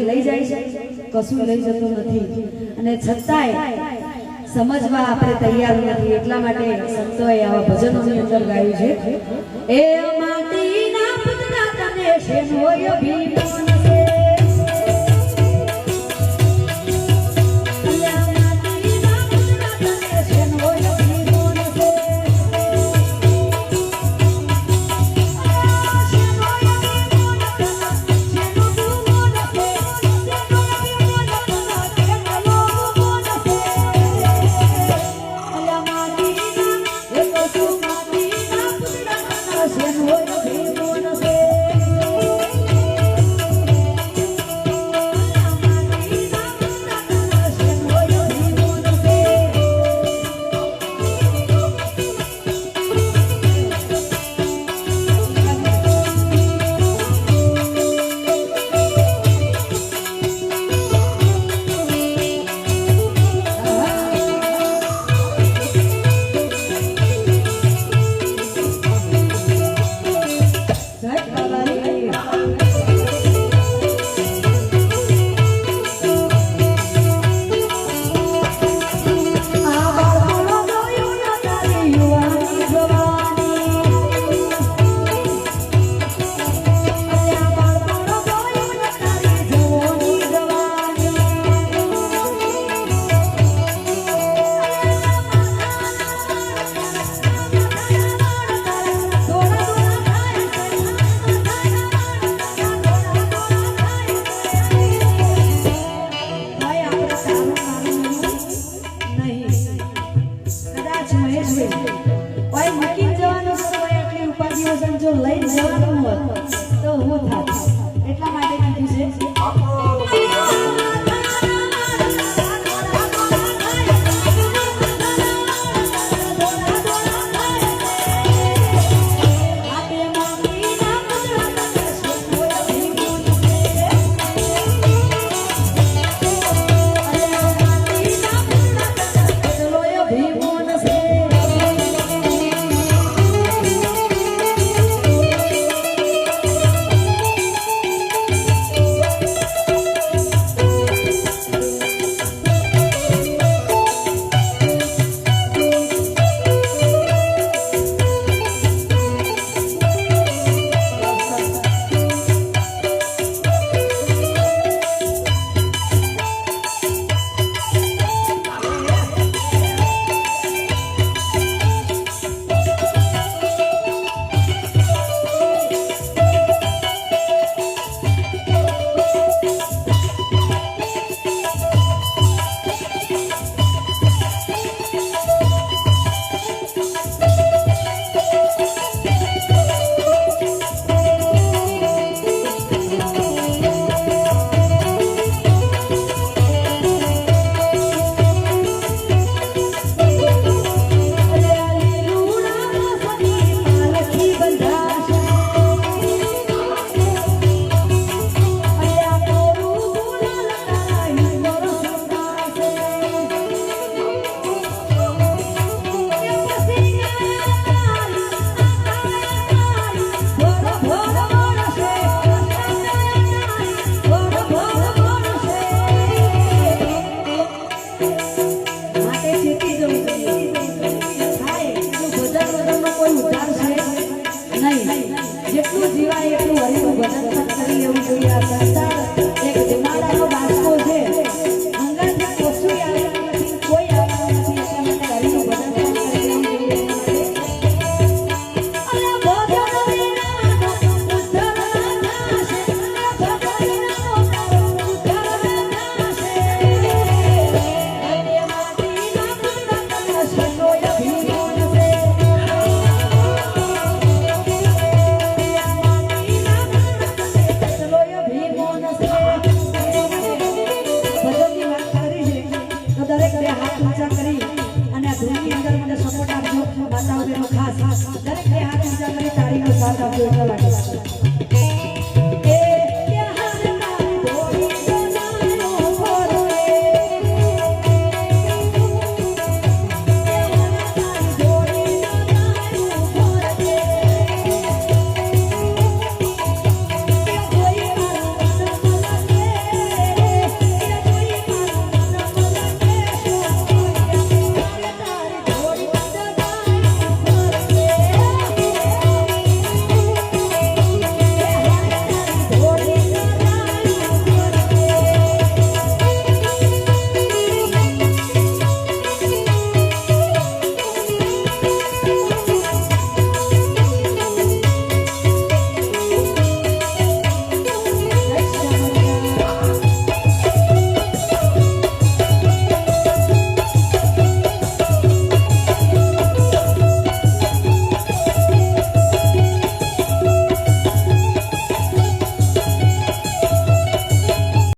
લઈ જાય છે કશું લઈ જતું નથી. અને છતાંય સમજવા આપણે તૈયાર નથી એટલા માટે સંતોએ આવા ભજનોની અંદર ગાયું છે. એ તને શેનોય અભિમાન છે અલ્યા લઈને જવાનું હોત તો હું થાત. એટલા માટે કીધું છે. માતાઓ બહેનો ખાસ. દરેક હાથ કરી તાળીનો સાથ આપજો એટલા માટે